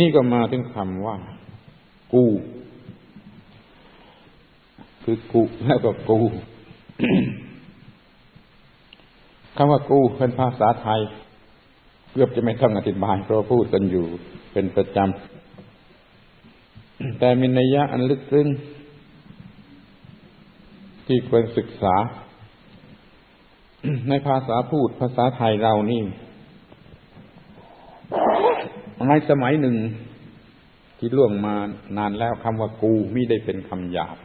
นี้ก็มาถึงคำว่า กู คือกูแล้วก็กูคำว่ากูเป็นภาษาไทย เกือบจะไม่ต้องอธิบาย เพราะพูดกันอยู่เป็นประจำ แต่มีนัยยะอันลึกซึ้งที่ควรศึกษา ในภาษาพูดภาษาไทยเรานี่ ในสมัยหนึ่ง ที่ล่วงมานานแล้วคำว่ากูมิได้เป็นคำหยาบ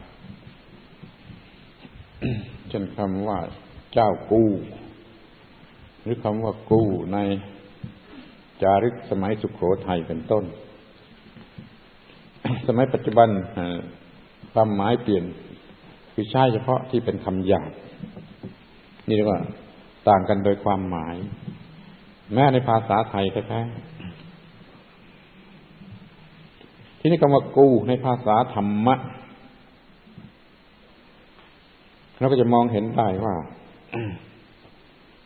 เช่นคำว่าเจ้ากู หรือคำว่ากูในจารึกสมัยสุขโขทัยเป็นต้น สมัยปัจจุบันความหมายเปลี่ยนคือใช้เฉพาะที่เป็นคำหยาบนี่เรียกว่า ต่างกันโดยความหมาย แม้ในภาษาไทยแท้ๆ ที่นี่คำว่ากูในภาษาธรรมะเราก็จะมองเห็นได้ว่า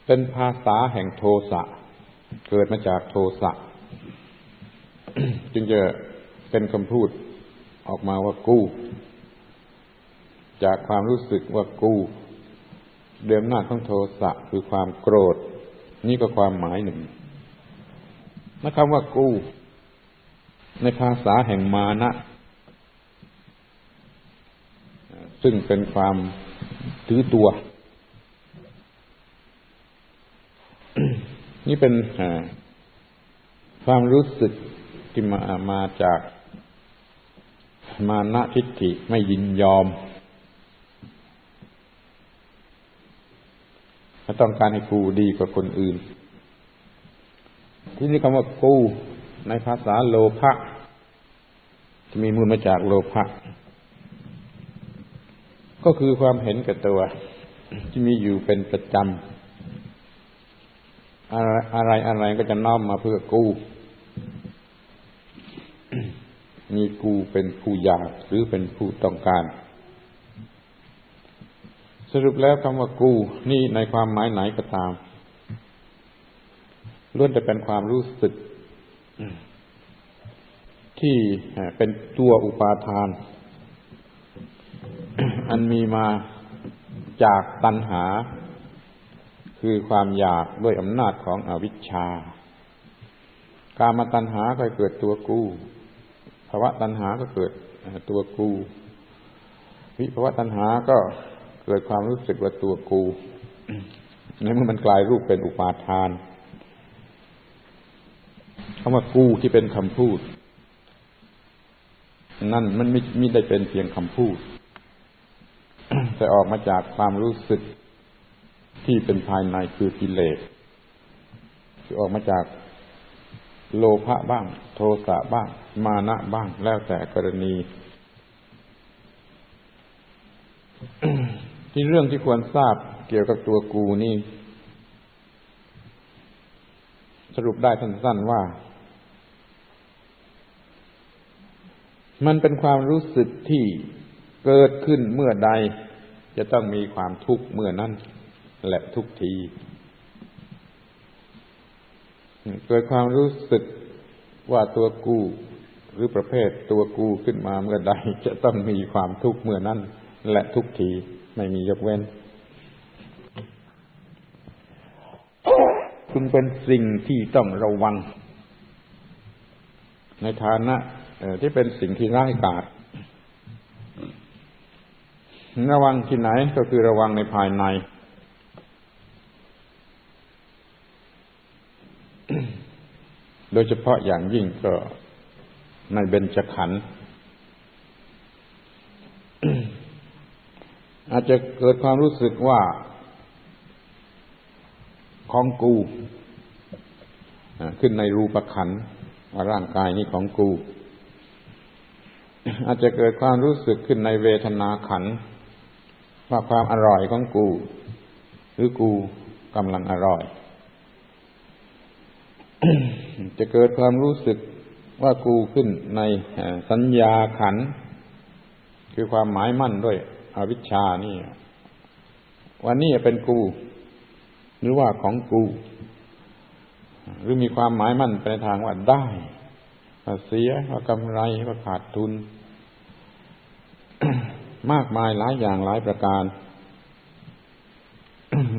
เป็นภาษาแห่งโทสะ เกิดมาจากโทสะ จึงจะเป็นคำพูดออกมาว่ากู้ จากความรู้สึกว่ากู้เดิมหน้าของโทสะคือความโกรธ นี่ก็ความหมายหนึ่งนะคำว่ากู้ ในภาษาแห่งมานะ ซึ่งเป็นความถือตัว นี่เป็นความรู้สึกที่มามาจากมานะทิฏฐิไม่ยินยอมต้องการให้กูดีกว่าคนอื่น ที่นี่คำว่ากู ในภาษาโลภะจะมีมูลมาจากโลภะก็คือความเห็นแก่ตัว ที่มีอยู่เป็นประจำอะไรอะไรก็จะน้อมมาเพื่อกู้มีกูเป็นผู้อยากหรือเป็นผู้ต้องการ สรุปแล้วคำว่ากูนี่ในความหมายไหนก็ตามล้วนแต่เป็นความรู้สึก ที่เป็นตัวอุปาทาน อันมีมาจากตัณหา คือความอยากด้วยอำนาจของอวิชชา การมาตัณหาก็เกิดตัวกู้ภาวะตัณหาก็เกิดตัวกูวิภาวะตัณหาก็เกิดความรู้สึกว่าตัวกูในเมื่อมันกลายรูปเป็นอุปาทาน คำว่ากูที่เป็นคำพูด นั่นมันไม่ไม่ได้เป็นเพียงคำพูด แต่ออกมาจากความรู้สึกที่เป็นภายในคือกิเลสที่ออกมาจากโลภะบ้าง โทสะบ้าง มานะบ้าง แล้วแต่กรณี ที่เรื่องที่ควรทราบเกี่ยวกับตัวกูนี่ สรุปได้สั้นๆว่า มันเป็นความรู้สึกที่เกิดขึ้นเมื่อใด จะต้องมีความทุกข์เมื่อนั้นและทุกที เกิดความรู้สึกว่าตัวกูหรือประเภทตัวกูขึ้นมาเมื่อใด จะต้องมีความทุกข์เมื่อนั้นและทุกทีไม่มียกเว้นจึงเป็นสิ่งที่ต้องระวัง ในฐานะ ที่เป็นสิ่งที่ร้ายกาจระวังที่ไหนก็คือระวังในภายใน โดยเฉพาะอย่างยิ่งก็ในเบญจขันธ์อาจจะเกิดความรู้สึกว่าของกูขึ้นในรูปขันว่าร่างกายนี้ของกู อาจจะเกิดความรู้สึกขึ้นในเวทนาขัน ว่าความอร่อยของกู หรือกูกำลังอร่อย จะเกิดความรู้สึกว่ากูขึ้นในสัญญาขัน คือความหมายมั่นด้วยอวิชชานี่วันนี้เป็นกู หรือว่าของกู หรือมีความหมายมั่นไปในทางว่าได้ ว่าเสียว่ากำไรว่าขาดทุน มากมายหลายอย่างหลายประการ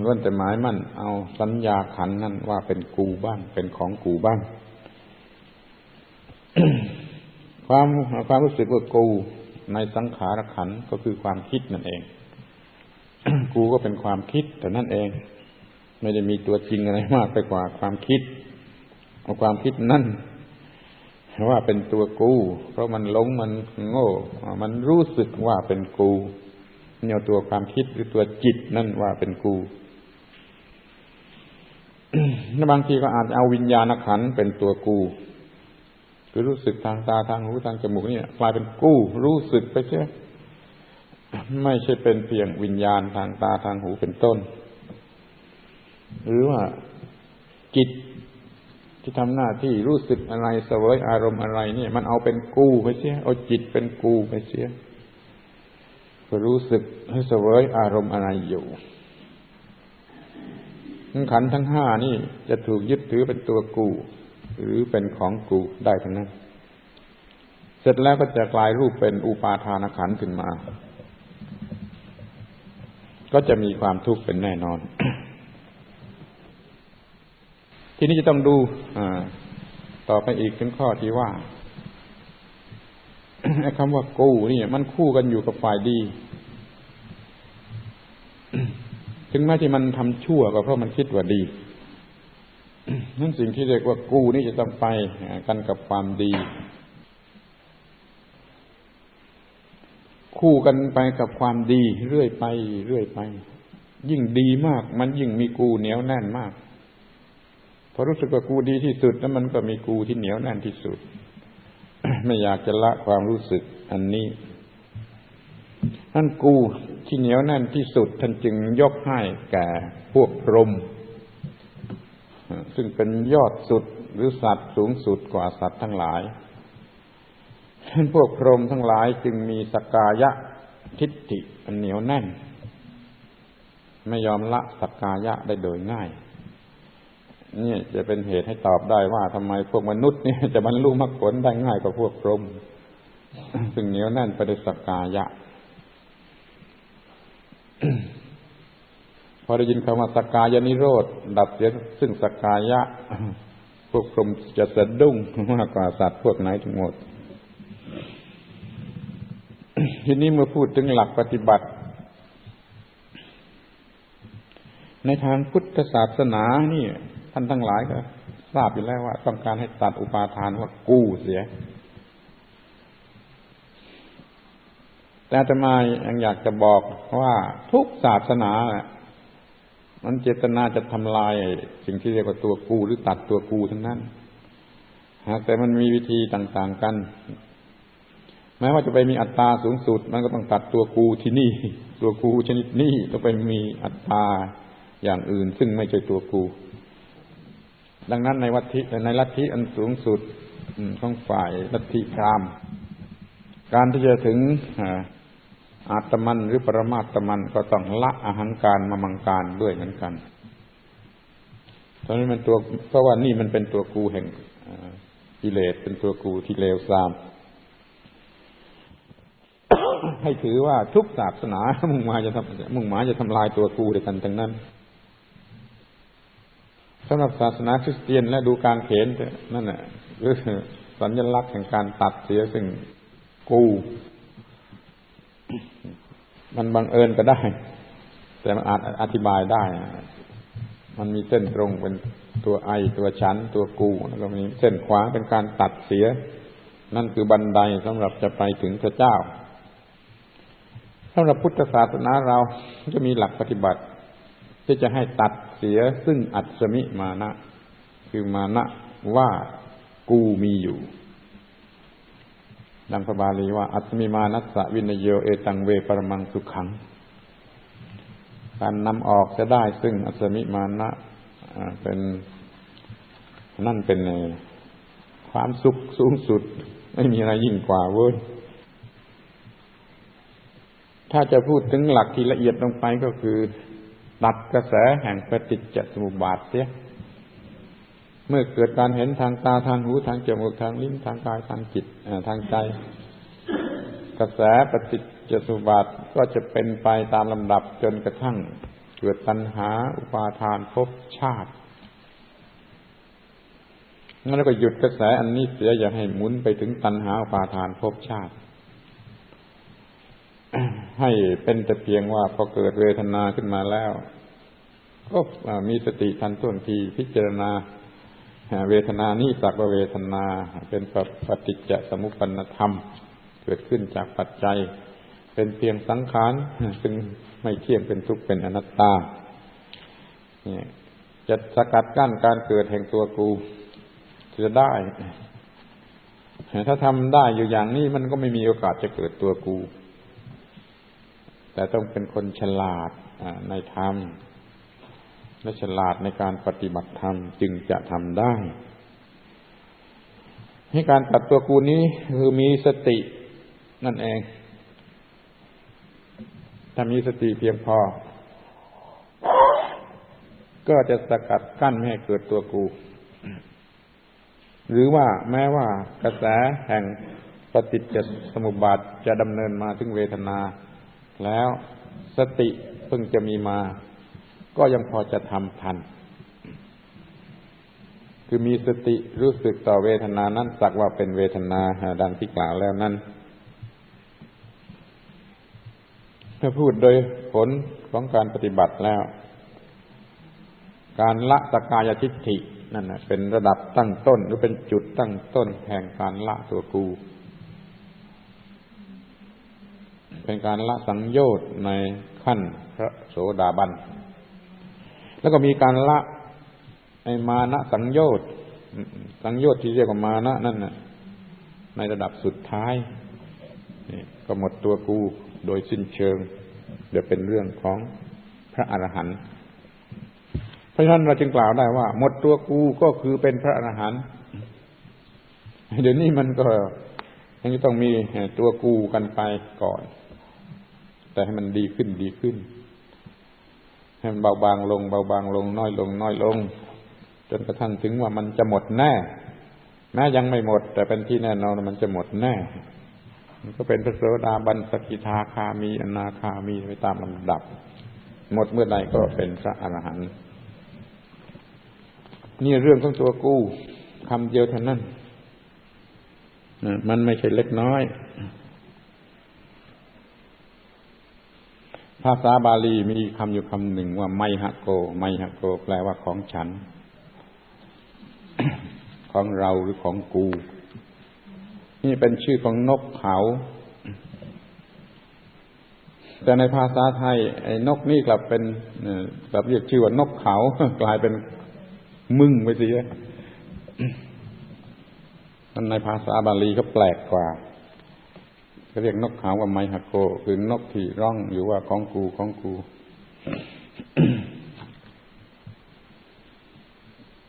ล้วนแต่หมายมั่นเอาสัญญาขันนั่นว่าเป็นกูบ้าง เป็นของกูบ้าง ความความรู้สึกว่ากูในสังขารขันก็คือความคิดนั่นเอง กูก็เป็นความคิดแต่นั่นเอง ไม่ได้มีตัวจริงอะไรมากไปกว่าความคิดเอาความคิดนั่น ว่าเป็นตัวกู เพราะมันหลงมันโง่ มันรู้สึกว่าเป็นกูเนี่ยตัวความคิดหรือตัวจิตนั่นว่าเป็นกูบางทีก็อาจจะเอาวิญญาณขันเป็นตัวกูคือรู้สึกทางตาทางหูทางจมูกเนี่ยกลายเป็นกู้ รู้สึกไปเช่ไม่ใช่เป็นเพียงวิญญาณทางตาทางหูเป็นต้น หรือว่าจิต ที่ทำหน้าที่รู้สึกอะไรเสวยอารมณ์อะไร เนี่ย มันเอาเป็นกูไปเสียเอาจิตเป็นกูไปเสียก็รู้สึกให้เสวยอารมณ์อะไรอยู่ขันทั้งห้านี่จะถูกยึดถือเป็นตัวกู หรือเป็นของกูได้ทั้งนั้น เสร็จแล้วก็จะกลายรูปเป็นอุปาทานขันขึ้นมา ก็จะมีความทุกข์เป็นแน่นอน ทีนี้จะต้องดูต่อไปอีกถึงข้อที่ว่าคำว่ากูนี่มันคู่กันอยู่กับฝ่ายดี ถึงแม้ที่มันทำชั่วก็เพราะมันคิดว่าดีนั่นสิ่งที่เรียกว่ากู้นี่จะต้องไปกันกับความดี คู่กันไปกับความดี เรื่อยไป เรื่อยไป ยิ่งดีมาก มันยิ่งมีกูเหนียวแน่นมาก พอรู้สึกว่ากูดีที่สุดแล้วมันก็มีกูที่เหนียวแน่นที่สุด ไม่อยากจะละความรู้สึกอันนี้นั่นกูที่เหนียวแน่นที่สุด ท่านจึงยกให้แก่พวกพรหมซึ่งเป็นยอดสุดหรือสัตว์สูงสุดกว่าสัตว์ทั้งหลายท่านพวกพรหมทั้งหลายจึงมีสกายะทิฏฐิอันเหนียวแน่น ไม่ยอมละสกายะได้โดยง่าย นี่จะเป็นเหตุให้ตอบได้ว่าทำไมพวกมนุษย์เนี่ยจะบรรลุมรรคผลได้ง่ายกว่าพวกพรหมซึ่งเหนียวแน่นไปด้วยสกายะ พอได้ยินคำว่าสกายนิโรธดับเสียซึ่งสกายะ พวกพรหมจะสะดุ้งมากกว่าสัตว์พวกไหนทั้งหมด ทีนี้เมื่อพูดถึงหลักปฏิบัติ ในทางพุทธศาสนานี่ ท่านทั้งหลายก็ทราบอยู่แล้วว่า ต้องการให้ตัดอุปาทานว่ากู้เสีย แต่จะมายังอยากจะบอกว่าทุกศาสนามันเจตนาจะทำลายสิ่งที่เรียกว่าตัวกูหรือตัดตัวกูทั้งนั้นหากแต่มันมีวิธีต่างๆกัน แม้ว่าจะไปมีอัตตาสูงสุด มันก็ต้องตัดตัวกูที่นี่ ตัวกูชนิดนี้ต้องไปมีอัตตาอย่างอื่น ซึ่งไม่ใช่ตัวกู ดังนั้นในวัตถิในลัทธิอันสูงสุดของฝ่ายลัทธิพราหมณ์การที่จะถึงอาตมันหรือปรมาตมันก็ต้องละอาหังการมามังการด้วยเหมือนกันตอนนี้มันตัวเพราะว่านี่มันเป็นตัวกูแห่งกิเลสเป็นตัวกูที่เลวทราม ให้ถือว่าทุกศาสนา มุ่งมาจะทำมุ่งหมายจะทำลายตัวกูด้วยกันทั้งนั้น สำหรับศาสนาคริสเตียนและดูการเขนนั่นแหละคือสัญลักษณ์แห่งการตัดเสียซึ่งกู มันบังเอิญก็ได้ แต่มันอาจอธิบายได้ มันมีเส้นตรงเป็นตัวไอตัวชั้นตัวกูแล้วก็มีเส้นขวาเป็นการตัดเสีย นั่นคือบันไดสำหรับจะไปถึงพระเจ้าสำหรับพุทธศาสนาเราจะมีหลักปฏิบัติ ที่จะให้ตัดเสียซึ่งอัศมิมานะ คือมานะว่ากูมีอยู่ ดังพระบาลีว่า อัตมิมานัสสวินโยเอตังเวปรมังสุขัง การนำออกจะได้ซึ่งอัตมิมานะเป็นนั่นเป็นความสุขสูงสุด ไม่มีอะไรยิ่งกว่าเว้ยถ้าจะพูดถึงหลักที่ละเอียดลงไปก็คือ ตัดกระแสแห่งปฏิจจสมุปบาทเสีย เมื่อเกิดการเห็นทางตาทางหูทางจมูกทางลิ้นทางกายทางจิตทางใจ กระแสปฏิจจสมุปบาทก็จะเป็นไปตามลำดับจนกระทั่ง เกิดตัณหาอุปาทานภพชาติงั้นเราก็หยุดกระแสอันนี้เสียอย่าให้หมุนไปถึงตัณหาอุปาทานภพชาติ ให้เป็นแต่เพียงว่าพอเกิดเวทนาขึ้นมาแล้ว ก็มีสติทันท่วงทีพิจารณาเวทนานี้สักว่าเวทนาเป็นปฏิจจสมุปปนธรรม เกิดขึ้นจากปัจจัย เป็นเพียงสังขารซึ่งไม่เที่ยงเป็นทุกข์เป็นอนัตตาจะสกัดกั้นการเกิดแห่งตัวกูจะได้ ถ้าทำได้อยู่อย่างนี้มันก็ไม่มีโอกาสจะเกิดตัวกู แต่ต้องเป็นคนฉลาดในธรรม และฉลาดในการปฏิบัติธรรมจึงจะทำได้ ให้การตัดตัวกูนี้คือมีสตินั่นเองถ้ามีสติเพียงพอ ก็จะสกัดกั้นไม่ให้เกิดตัวกู หรือว่าแม้ว่ากระแสแห่งปฏิจจสมุปบาทจะดำเนินมาถึงเวทนา แล้วสติเพิ่งจะมีมา ก็ยังพอจะทำทัน คือมีสติรู้สึกต่อเวทนานั้นสักว่าเป็นเวทนาดังที่กล่าวแล้วนั้นถ้าพูดโดยผลของการปฏิบัติแล้ว การละสกายทิฏฐินั่นเป็นระดับตั้งต้น หรือเป็นจุดตั้งต้นแห่งการละตัวกู เป็นการละสังโยชน์ในขั้นพระโสดาบัน แล้วก็มีการละในมานะสังโยชน์สังโยชน์ที่เรียกว่ามานะนั่นนะในระดับสุดท้ายก็หมดตัวกูโดยสิ้นเชิง เดี๋ยวเป็นเรื่องของพระอรหันต์เพราะฉะนั้นเราจึงกล่าวได้ว่า หมดตัวกูก็คือเป็นพระอรหันต์เดี๋ยวนี้มันก็ยังต้องมีตัวกูกันไปก่อน แต่ให้มันดีขึ้นดีขึ้น ให้มันเบาบางลง เบาบางลง น้อยลง น้อยลง จนกระทั่งถึงว่ามันจะหมดแน่แม้ยังไม่หมด แต่เป็นที่แน่นอนมันจะหมดแน่มันก็เป็นพระโสดาบันสกิทาคามีอนาคามีไปตามลำดับ หมดเมื่อใดก็เป็นพระอรหันต์นี่เรื่องของตัวกู้คำเดียวเท่านั้นมันไม่ใช่เล็กน้อย ภาษาบาลีมีคำอยู่คำหนึ่งว่าไมฮะโก ไมฮะโก แปลว่าของฉัน ของเราหรือของกู นี่เป็นชื่อของนกเขาแต่ในภาษาไทย ไอ้นกนี่กลับเป็นกลับเรียกชื่อว่านกเขากลายเป็นมึงไปสิมันในภาษาบาลีก็แปลกกว่า เขาเรียกนกขาวว่าไมฮะโกคือนกที่ร้องอยู่ว่าของกูของกู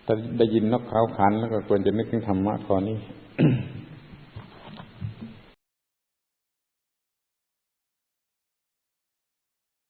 ถ้าได้ยินนกขาวขันแล้วก็ควรจะนึกถึงธรรมะข้อนี้